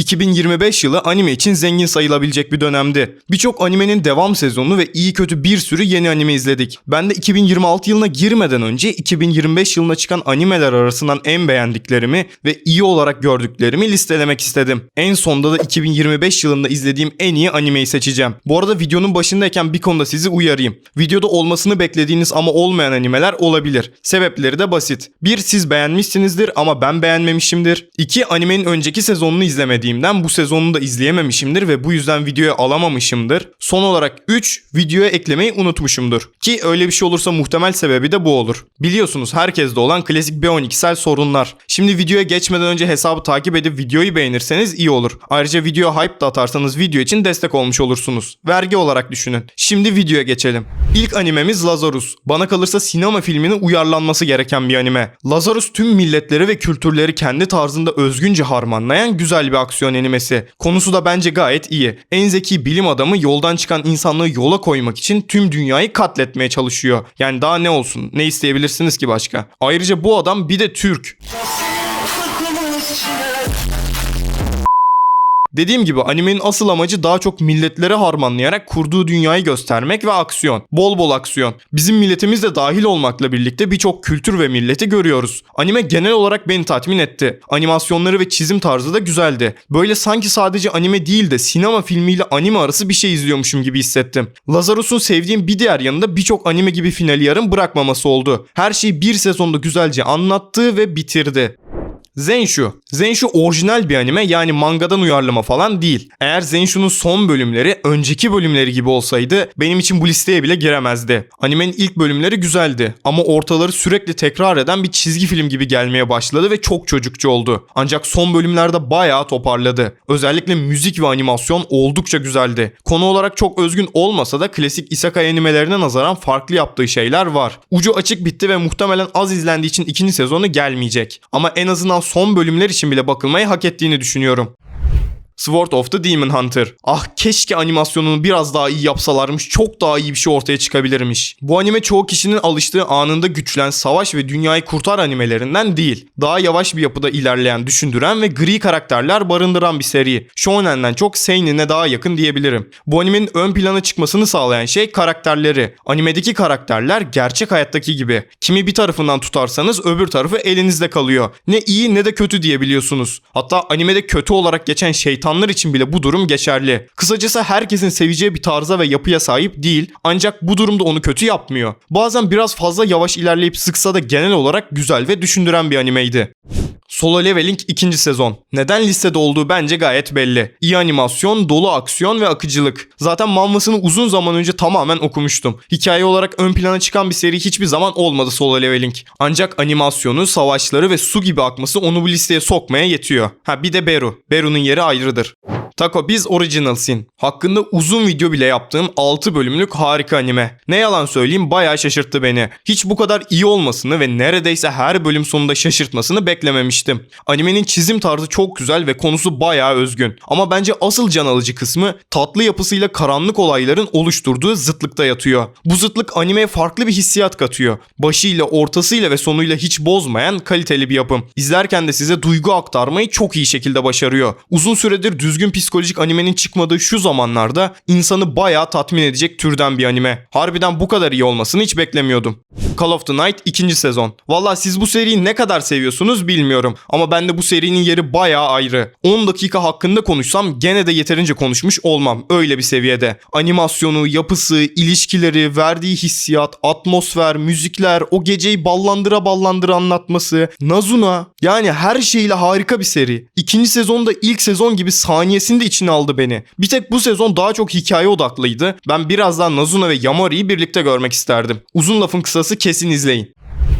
2025 yılı anime için zengin sayılabilecek bir dönemdi. Birçok animenin devam sezonu ve iyi kötü bir sürü yeni anime izledik. Ben de 2026 yılına girmeden önce 2025 yılına çıkan animeler arasından en beğendiklerimi ve iyi olarak gördüklerimi listelemek istedim. En sonda da 2025 yılında izlediğim en iyi animeyi seçeceğim. Bu arada videonun başındayken bir konuda sizi uyarayım. Videoda olmasını beklediğiniz ama olmayan animeler olabilir. Sebepleri de basit. 1. Siz beğenmişsinizdir ama ben beğenmemişimdir. 2. Animenin önceki sezonunu izlemediğimden bu sezonunu da izleyememişimdir ve bu yüzden videoya alamamışımdır. Son olarak 3. Videoya eklemeyi unutmuşumdur. Ki öyle bir şey olursa muhtemel sebebi de bu olur. Biliyorsunuz herkeste olan klasik B12'sel sorunlar. Şimdi videoya geçmeden önce hesabı takip edip videoyu beğenirseniz iyi olur. Ayrıca video hype da atarsanız video için destek olmuş olursunuz. Vergi olarak düşünün. Şimdi videoya geçelim. İlk animemiz Lazarus. Bana kalırsa sinema filminin uyarlanması gereken bir anime. Lazarus tüm milletleri ve kültürleri kendi tarzında özgünce harmanlayan güzel bir aksiyon animesi. Konusu da bence gayet iyi. En zeki bilim adamı yoldan çıkan insanlığı yola koymak için tüm dünyayı katletmeye çalışıyor. Yani daha ne olsun? Ne isteyebilirsiniz ki başka? Ayrıca bu adam bir de Türk. Dediğim gibi animenin asıl amacı daha çok milletlere harmanlayarak kurduğu dünyayı göstermek ve aksiyon. Bol bol aksiyon. Bizim milletimiz de dahil olmakla birlikte birçok kültür ve milleti görüyoruz. Anime genel olarak beni tatmin etti. Animasyonları ve çizim tarzı da güzeldi. Böyle sanki sadece anime değil de sinema filmiyle anime arası bir şey izliyormuşum gibi hissettim. Lazarus'un sevdiğim bir diğer yanında birçok anime gibi finali yarım bırakmaması oldu. Her şeyi bir sezonda güzelce anlattı ve bitirdi. Zenshu. Zenshu orijinal bir anime yani mangadan uyarlama falan değil. Eğer Zenshu'nun son bölümleri önceki bölümleri gibi olsaydı benim için bu listeye bile giremezdi. Animenin ilk bölümleri güzeldi ama ortaları sürekli tekrar eden bir çizgi film gibi gelmeye başladı ve çok çocukça oldu. Ancak son bölümlerde bayağı toparladı. Özellikle müzik ve animasyon oldukça güzeldi. Konu olarak çok özgün olmasa da klasik isekai animelerine nazaran farklı yaptığı şeyler var. Ucu açık bitti ve muhtemelen az izlendiği için ikinci sezonu gelmeyecek. Ama en azından son bölümler için bile bakılmayı hak ettiğini düşünüyorum. Sword of the Demon Hunter. Ah keşke animasyonunu biraz daha iyi yapsalarmış. Çok daha iyi bir şey ortaya çıkabilirmiş. Bu anime çoğu kişinin alıştığı anında güçlen, savaş ve dünyayı kurtar animelerinden değil. Daha yavaş bir yapıda ilerleyen, düşündüren ve gri karakterler barındıran bir seri. Shonen'den çok seinen'e daha yakın diyebilirim. Bu animenin ön plana çıkmasını sağlayan şey karakterleri. Animedeki karakterler gerçek hayattaki gibi. Kimi bir tarafından tutarsanız öbür tarafı elinizde kalıyor. Ne iyi ne de kötü diyebiliyorsunuz. Hatta animede kötü olarak geçen şeytanlar için bile bu durum geçerli. Kısacası herkesin seveceği bir tarza ve yapıya sahip değil ancak bu durumda onu kötü yapmıyor. Bazen biraz fazla yavaş ilerleyip sıksa da genel olarak güzel ve düşündüren bir animeydi. Solo Leveling 2. sezon. Neden listede olduğu bence gayet belli. İyi animasyon, dolu aksiyon ve akıcılık. Zaten manvasını uzun zaman önce tamamen okumuştum. Hikaye olarak ön plana çıkan bir seri hiçbir zaman olmadı Solo Leveling. Ancak animasyonu, savaşları ve su gibi akması onu bu listeye sokmaya yetiyor. Ha bir de Beru. Beru'nun yeri ayrıdır. Taco Biz Original Sin. Hakkında uzun video bile yaptığım 6 bölümlük harika anime. Ne yalan söyleyeyim bayağı şaşırttı beni. Hiç bu kadar iyi olmasını ve neredeyse her bölüm sonunda şaşırtmasını beklememiştim. Animenin çizim tarzı çok güzel ve konusu bayağı özgün. Ama bence asıl can alıcı kısmı tatlı yapısıyla karanlık olayların oluşturduğu zıtlıkta yatıyor. Bu zıtlık animeye farklı bir hissiyat katıyor. Başıyla, ortasıyla ve sonuyla hiç bozmayan kaliteli bir yapım. İzlerken de size duygu aktarmayı çok iyi şekilde başarıyor. Uzun süredir düzgün psikolojik animenin çıkmadığı şu zamanlarda insanı bayağı tatmin edecek türden bir anime. Harbiden bu kadar iyi olmasını hiç beklemiyordum. Call of the Night 2. sezon. Valla siz bu seriyi ne kadar seviyorsunuz bilmiyorum. Ama ben de bu serinin yeri bayağı ayrı. 10 dakika hakkında konuşsam gene de yeterince konuşmuş olmam. Öyle bir seviyede. Animasyonu, yapısı, ilişkileri, verdiği hissiyat, atmosfer, müzikler, o geceyi ballandıra ballandıra anlatması, Nazuna. Yani her şeyle harika bir seri. İkinci sezonda ilk sezon gibi saniyesinde içine aldı beni. Bir tek bu sezon daha çok hikaye odaklıydı. Ben biraz daha Nazuna ve Yamari'yi birlikte görmek isterdim. Uzun lafın kısası kesin izleyin.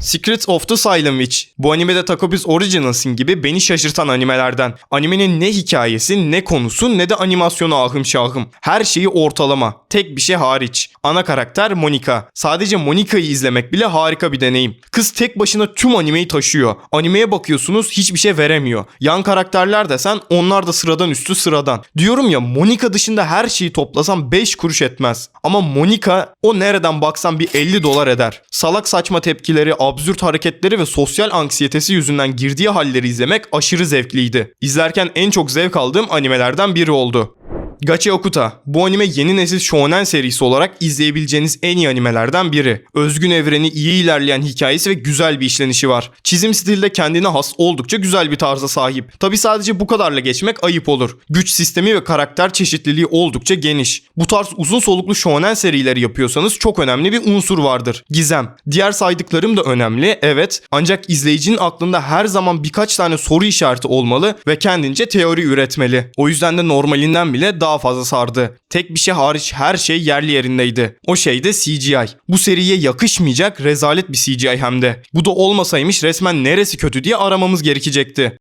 Secrets of the Silent Witch. Bu animede Taco Biz Original Sin gibi beni şaşırtan animelerden. Animenin ne hikayesi, ne konusu, ne de animasyonu ahım şahım. Her şeyi ortalama. Tek bir şey hariç. Ana karakter Monica. Sadece Monica'yı izlemek bile harika bir deneyim. Kız tek başına tüm animeyi taşıyor. Animeye bakıyorsunuz hiçbir şey veremiyor. Yan karakterler desen onlar da sıradan üstü sıradan. Diyorum ya Monica dışında her şeyi toplasam 5 kuruş etmez. Ama Monica o nereden baksan bir 50 dolar eder. Salak saçma tepkileri, absürt hareketleri ve sosyal anksiyetesi yüzünden girdiği halleri izlemek aşırı zevkliydi. İzlerken en çok zevk aldığım animelerden biri oldu. Gachi Okuta. Bu anime yeni nesil shonen serisi olarak izleyebileceğiniz en iyi animelerden biri. Özgün evreni, iyi ilerleyen hikayesi ve güzel bir işlenişi var. Çizim stili de kendine has oldukça güzel bir tarza sahip. Tabi sadece bu kadarla geçmek ayıp olur. Güç sistemi ve karakter çeşitliliği oldukça geniş. Bu tarz uzun soluklu shonen serileri yapıyorsanız çok önemli bir unsur vardır. Gizem. Diğer saydıklarım da önemli, evet. Ancak izleyicinin aklında her zaman birkaç tane soru işareti olmalı ve kendince teori üretmeli. O yüzden de normalinden bile daha fazla sardı. Tek bir şey hariç her şey yerli yerindeydi. O şey de CGI. Bu seriye yakışmayacak rezalet bir CGI hem de. Bu da olmasaymış resmen neresi kötü diye aramamız gerekecekti.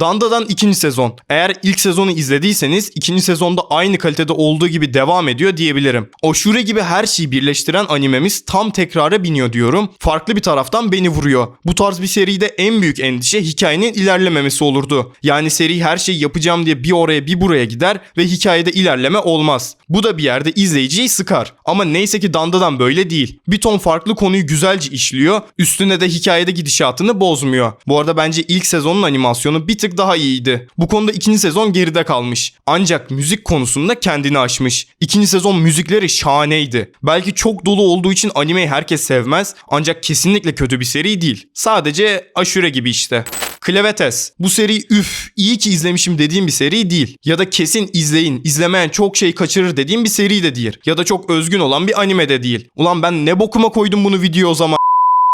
Danda'dan ikinci sezon. Eğer ilk sezonu izlediyseniz ikinci sezonda aynı kalitede olduğu gibi devam ediyor diyebilirim. O Shure gibi her şeyi birleştiren animemiz tam tekrara biniyor diyorum. Farklı bir taraftan beni vuruyor. Bu tarz bir seride en büyük endişe hikayenin ilerlememesi olurdu. Yani seri her şeyi yapacağım diye bir oraya bir buraya gider ve hikayede ilerleme olmaz. Bu da bir yerde izleyiciyi sıkar. Ama neyse ki Danda'dan böyle değil. Bir ton farklı konuyu güzelce işliyor. Üstüne de hikayede gidişatını bozmuyor. Bu arada bence ilk sezonun animasyonu bir tık daha iyiydi. Bu konuda ikinci sezon geride kalmış. Ancak müzik konusunda kendini aşmış. İkinci sezon müzikleri şahaneydi. Belki çok dolu olduğu için animeyi herkes sevmez ancak kesinlikle kötü bir seri değil. Sadece aşure gibi işte. Klevetes. Bu seri üf iyi ki izlemişim dediğim bir seri değil. Ya da kesin izleyin izlemeyen çok şey kaçırır dediğim bir seri de değil. Ya da çok özgün olan bir anime de değil. Ulan ben ne bokuma koydum bunu video o zaman.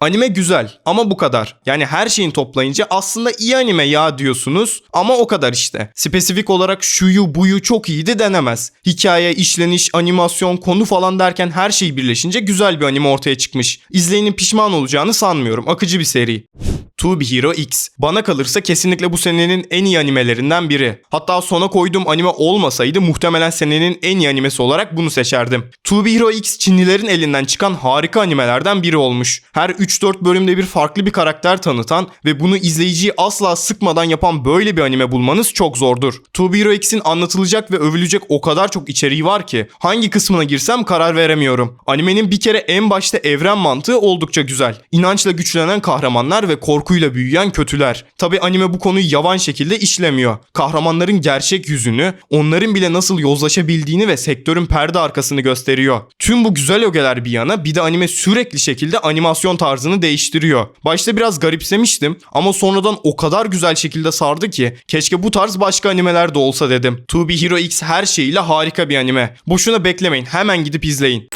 Anime güzel ama bu kadar. Yani her şeyin toplayınca aslında iyi anime ya diyorsunuz ama o kadar işte. Spesifik olarak şuyu buyu çok iyiydi denemez. Hikaye, işleniş, animasyon, konu falan derken her şey birleşince güzel bir anime ortaya çıkmış. İzleyenin pişman olacağını sanmıyorum. Akıcı bir seri. To Be Hero X. Bana kalırsa kesinlikle bu senenin en iyi animelerinden biri. Hatta sona koyduğum anime olmasaydı muhtemelen senenin en iyi animesi olarak bunu seçerdim. To Be Hero X Çinlilerin elinden çıkan harika animelerden biri olmuş. Her 3-4 bölümde bir farklı bir karakter tanıtan ve bunu izleyiciyi asla sıkmadan yapan böyle bir anime bulmanız çok zordur. To Be Hero X'in anlatılacak ve övülecek o kadar çok içeriği var ki hangi kısmına girsem karar veremiyorum. Animenin bir kere en başta evren mantığı oldukça güzel. İnançla güçlenen kahramanlar ve korkuyla büyüyen kötüler. Tabi anime bu konuyu yavan şekilde işlemiyor. Kahramanların gerçek yüzünü, onların bile nasıl yozlaşabildiğini ve sektörün perde arkasını gösteriyor. Tüm bu güzel ögeler bir yana bir de anime sürekli şekilde animasyon tarzını değiştiriyor. Başta biraz garipsemiştim ama sonradan o kadar güzel şekilde sardı ki keşke bu tarz başka animeler de olsa dedim. To Be Hero X her şeyiyle harika bir anime. Boşuna beklemeyin hemen gidip izleyin.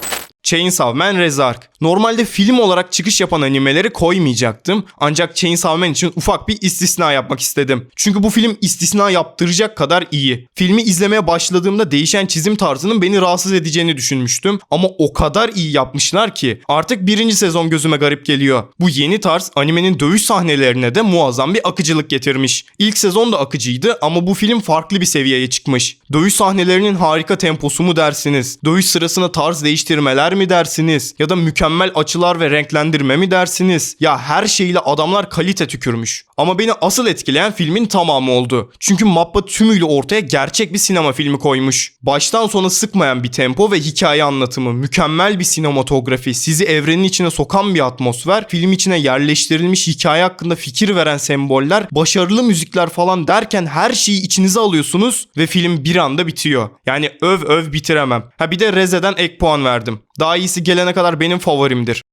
Chainsaw Man Rezark. Normalde film olarak çıkış yapan animeleri koymayacaktım. Ancak Chainsaw Man için ufak bir istisna yapmak istedim. Çünkü bu film istisna yaptıracak kadar iyi. Filmi izlemeye başladığımda değişen çizim tarzının beni rahatsız edeceğini düşünmüştüm. Ama o kadar iyi yapmışlar ki artık birinci sezon gözüme garip geliyor. Bu yeni tarz animenin dövüş sahnelerine de muazzam bir akıcılık getirmiş. İlk sezon da akıcıydı ama bu film farklı bir seviyeye çıkmış. Dövüş sahnelerinin harika temposu mu dersiniz? Dövüş sırasında tarz değiştirmeler mi dersiniz? Ya da mükemmel açılar ve renklendirme mi dersiniz? Ya her şeyle adamlar kalite tükürmüş. Ama beni asıl etkileyen filmin tamamı oldu. Çünkü Mappa tümüyle ortaya gerçek bir sinema filmi koymuş. Baştan sona sıkmayan bir tempo ve hikaye anlatımı, mükemmel bir sinematografi, sizi evrenin içine sokan bir atmosfer, film içine yerleştirilmiş hikaye hakkında fikir veren semboller, başarılı müzikler falan derken her şeyi içinize alıyorsunuz ve film bir anda bitiyor. Yani öv öv bitiremem. Ha bir de Reze'den ek puan verdim. Daha iyisi gelene kadar benim favorimdir.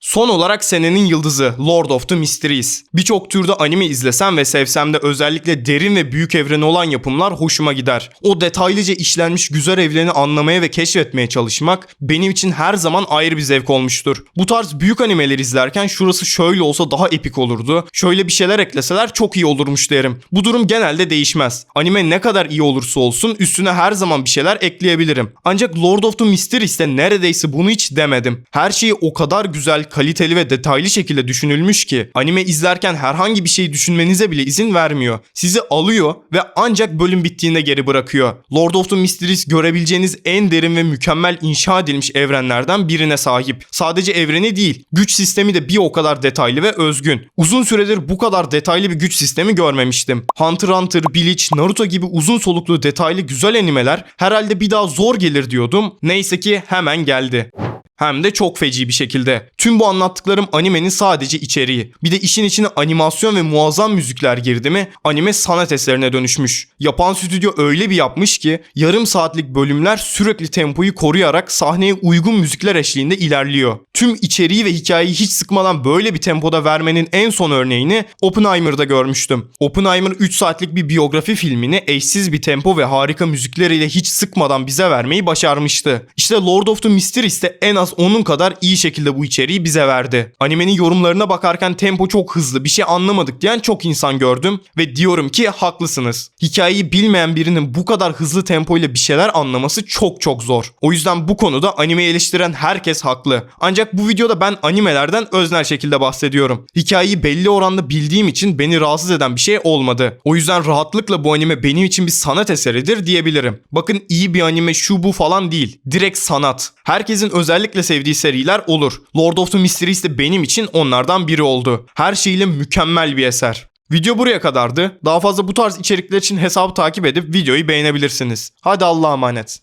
Son olarak senenin yıldızı Lord of the Mysteries. Birçok türde anime izlesem ve sevsem de özellikle derin ve büyük evreni olan yapımlar hoşuma gider. O detaylıca işlenmiş güzel evreni anlamaya ve keşfetmeye çalışmak benim için her zaman ayrı bir zevk olmuştur. Bu tarz büyük animeler izlerken şurası şöyle olsa daha epik olurdu. Şöyle bir şeyler ekleseler çok iyi olurmuş derim. Bu durum genelde değişmez. Anime ne kadar iyi olursa olsun üstüne her zaman bir şeyler ekleyebilirim. Ancak Lord of the Mysteries'te neredeyse bunu hiç demedim. Her şeyi o kadar güzel, kaliteli ve detaylı şekilde düşünülmüş ki anime izlerken herhangi bir şey düşünmenize bile izin vermiyor. Sizi alıyor ve ancak bölüm bittiğinde geri bırakıyor. Lord of the Mysteries görebileceğiniz en derin ve mükemmel inşa edilmiş evrenlerden birine sahip. Sadece evreni değil, güç sistemi de bir o kadar detaylı ve özgün. Uzun süredir bu kadar detaylı bir güç sistemi görmemiştim. Hunter Hunter, Bleach, Naruto gibi uzun soluklu detaylı güzel animeler herhalde bir daha zor gelir diyordum. Neyse ki hemen geldi. Hem de çok feci bir şekilde. Tüm bu anlattıklarım animenin sadece içeriği. Bir de işin içine animasyon ve muazzam müzikler girdi mi anime sanat eserine dönüşmüş. Yapan stüdyo öyle bir yapmış ki yarım saatlik bölümler sürekli tempoyu koruyarak sahneye uygun müzikler eşliğinde ilerliyor. Tüm içeriği ve hikayeyi hiç sıkmadan böyle bir tempoda vermenin en son örneğini Oppenheimer'da görmüştüm. Oppenheimer 3 saatlik bir biyografi filmini eşsiz bir tempo ve harika müzikleriyle hiç sıkmadan bize vermeyi başarmıştı. İşte Lord of the Mysteries de en az onun kadar iyi şekilde bu içeriği bize verdi. Animenin yorumlarına bakarken tempo çok hızlı bir şey anlamadık diyen çok insan gördüm ve diyorum ki haklısınız. Hikayeyi bilmeyen birinin bu kadar hızlı tempoyla bir şeyler anlaması çok çok zor. O yüzden bu konuda animeyi eleştiren herkes haklı. Bu videoda ben animelerden öznel şekilde bahsediyorum. Hikayeyi belli oranda bildiğim için beni rahatsız eden bir şey olmadı. O yüzden rahatlıkla bu anime benim için bir sanat eseridir diyebilirim. Bakın iyi bir anime şu bu falan değil. Direkt sanat. Herkesin özellikle sevdiği seriler olur. Lord of the Mysteries de benim için onlardan biri oldu. Her şeyiyle mükemmel bir eser. Video buraya kadardı. Daha fazla bu tarz içerikler için hesabı takip edip videoyu beğenebilirsiniz. Hadi Allah'a emanet.